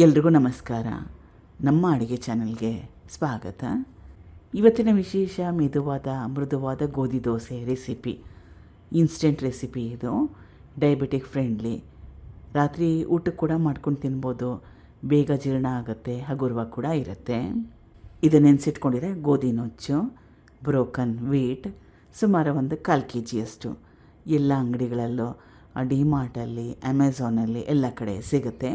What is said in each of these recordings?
ಎಲ್ರಿಗೂ ನಮಸ್ಕಾರ. ನಮ್ಮ ಅಡುಗೆ ಚಾನಲ್ಗೆ ಸ್ವಾಗತ. ಇವತ್ತಿನ ವಿಶೇಷ ಮೆದುವಾದ, ಮೃದುವಾದ ಗೋಧಿ ದೋಸೆ ರೆಸಿಪಿ. ಇನ್ಸ್ಟೆಂಟ್ ರೆಸಿಪಿ ಇದು. ಡಯಾಬಿಟಿಕ್ ಫ್ರೆಂಡ್ಲಿ ರಾತ್ರಿ ಊಟಕ್ಕೆ ಕೂಡ ಮಾಡ್ಕೊಂಡು ತಿನ್ಬೋದು. ಬೇಗ ಜೀರ್ಣ ಆಗುತ್ತೆ, ಹಗುರವಾಗಿ ಕೂಡ ಇರುತ್ತೆ. ಇದು ನೆನೆಸಿಟ್ಕೊಂಡಿದೆ ಗೋಧಿ ನುಚ್ಚು ಬ್ರೋಕನ್ ವೀಟ್ ಸುಮಾರು ಒಂದು ಕಾಲು ಕೆ ಜಿಯಷ್ಟು ಎಲ್ಲ ಅಂಗಡಿಗಳಲ್ಲೂ ಡಿಮಾರ್ಟಲ್ಲಿ ಅಮೆಝಾನಲ್ಲಿ ಎಲ್ಲ ಕಡೆ ಸಿಗುತ್ತೆ.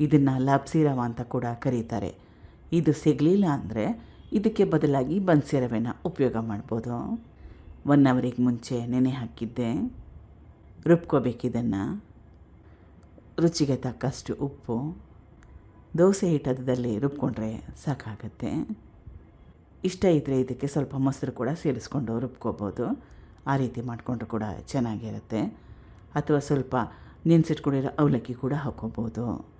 ಇದನ್ನು ಲಬ್ಸಿರವ ರವ ಅಂತ ಕೂಡ ಕರೀತಾರೆ. ಇದು ಸಿಗಲಿಲ್ಲ ಅಂದರೆ ಇದಕ್ಕೆ ಬದಲಾಗಿ ಬನ್ಸಿ ರವೆನ ಉಪಯೋಗ ಮಾಡ್ಬೋದು. ಒನ್ ಅವರಿಗೆ ಮುಂಚೆ ನೆನೆ ಹಾಕಿದ್ದೆ. ರುಬ್ಕೋಬೇಕಿದನ್ನು. ರುಚಿಗೆ ತಕ್ಕಷ್ಟು ಉಪ್ಪು. ದೋಸೆ ಹಿಟ್ಟದಲ್ಲಿ ರುಬ್ಕೊಂಡ್ರೆ ಸಾಕಾಗತ್ತೆ. ಇಷ್ಟ ಇದ್ದರೆ ಇದಕ್ಕೆ ಸ್ವಲ್ಪ ಮೊಸರು ಕೂಡ ಸೇರಿಸ್ಕೊಂಡು ರುಬ್ಕೋಬೋದು. ಆ ರೀತಿ ಮಾಡಿಕೊಂಡ್ರು ಕೂಡ ಚೆನ್ನಾಗಿರುತ್ತೆ. ಅಥವಾ ಸ್ವಲ್ಪ ನೆನೆಸಿಟ್ಕೊಂಡಿರೋ ಅವಲಕ್ಕಿ ಕೂಡ ಹಾಕ್ಕೋಬೋದು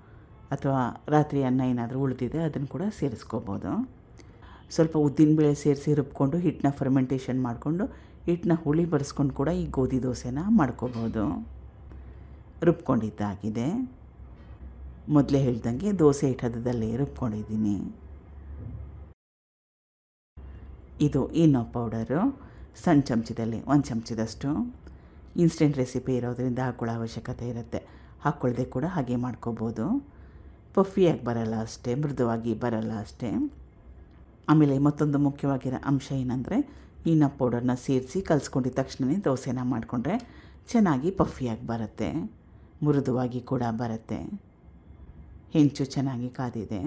ಅಥವಾ ರಾತ್ರಿ ಅನ್ನ ಏನಾದರೂ ಉಳಿದಿದೆ, ಅದನ್ನು ಕೂಡ ಸೇರಿಸ್ಕೋಬೋದು. ಸ್ವಲ್ಪ ಉದ್ದಿನಬೇಳೆ ಸೇರಿಸಿ ರುಬ್ಕೊಂಡು, ಹಿಟ್ಟನ್ನ ಫರ್ಮೆಂಟೇಷನ್ ಮಾಡಿಕೊಂಡು, ಹಿಟ್ಟನ್ನ ಹುಳಿ ಬರೆಸ್ಕೊಂಡು ಕೂಡ ಈ ಗೋಧಿ ದೋಸೆನ ಮಾಡ್ಕೋಬೋದು. ರುಬ್ಕೊಂಡಿದ್ದಾಗಿದೆ. ಮೊದಲೇ ಹೇಳ್ದಂಗೆ ದೋಸೆ ಹಿಟ್ಟದಲ್ಲಿ ರುಬ್ಕೊಂಡಿದ್ದೀನಿ. ಇದು ಏನೋ ಪೌಡರು. ಸಣ್ಣ ಚಮಚದಲ್ಲಿ, ಒಂದು ಚಮಚದಷ್ಟು. ಇನ್ಸ್ಟೆಂಟ್ ರೆಸಿಪಿ ಇರೋದರಿಂದ ಹಾಕೊಳ್ಳೋ ಅವಶ್ಯಕತೆ ಇರುತ್ತೆ. ಹಾಕ್ಕೊಳ್ಳದೆ ಕೂಡ ಹಾಗೆ ಮಾಡ್ಕೋಬೋದು. ಪಫಿಯಾಗಿ ಬರಲ್ಲ ಅಷ್ಟೇ, ಮೃದುವಾಗಿ ಬರಲ್ಲ ಅಷ್ಟೇ. ಆಮೇಲೆ ಮತ್ತೊಂದು ಮುಖ್ಯವಾಗಿರೋ ಅಂಶ ಏನಂದರೆ, ಈನ ಪೌಡರ್ನ ಸೇರಿಸಿ ಕಲಿಸ್ಕೊಂಡಿದ್ದ ತಕ್ಷಣವೇ ದೋಸೆನ ಮಾಡಿಕೊಂಡ್ರೆ ಚೆನ್ನಾಗಿ ಪಫಿಯಾಗಿ ಬರುತ್ತೆ, ಮೃದುವಾಗಿ ಕೂಡ ಬರುತ್ತೆ. ಹೆಂಚು ಚೆನ್ನಾಗಿ ಕಾದಿದೆ,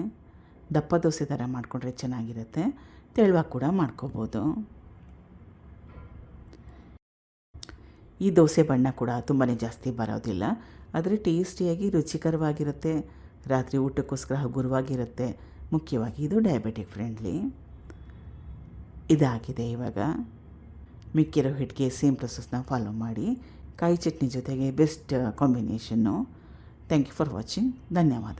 ದಪ್ಪ ದೋಸೆ ಥರ ಮಾಡಿಕೊಂಡ್ರೆ ಚೆನ್ನಾಗಿರುತ್ತೆ, ತೆಳುವಾಗಿ ಕೂಡ ಮಾಡ್ಕೋಬೋದು. ಈ ದೋಸೆ ಬಣ್ಣ ಕೂಡ ತುಂಬಾ ಜಾಸ್ತಿ ಬರೋದಿಲ್ಲ, ಆದರೆ ಟೇಸ್ಟಿಯಾಗಿ ರುಚಿಕರವಾಗಿರುತ್ತೆ. ರಾತ್ರಿ ಊಟಕ್ಕೋಸ್ಕರ ಹಗುರವಾಗಿರುತ್ತೆ. ಮುಖ್ಯವಾಗಿ ಇದು ಡಯಾಬಿಟಿಕ್ ಫ್ರೆಂಡ್ಲಿ ಇದಾಗಿದೆ ಇವಾಗ. ಮಿಕ್ಕಿರೋ ಹಿಟ್ಟಿಗೆ ಸೇಮ್ ಪ್ರೊಸೆಸ್ನ ಫಾಲೋ ಮಾಡಿ. ಕಾಯಿ ಚಟ್ನಿ ಜೊತೆಗೆ best combination thank you for watching ಧನ್ಯವಾದ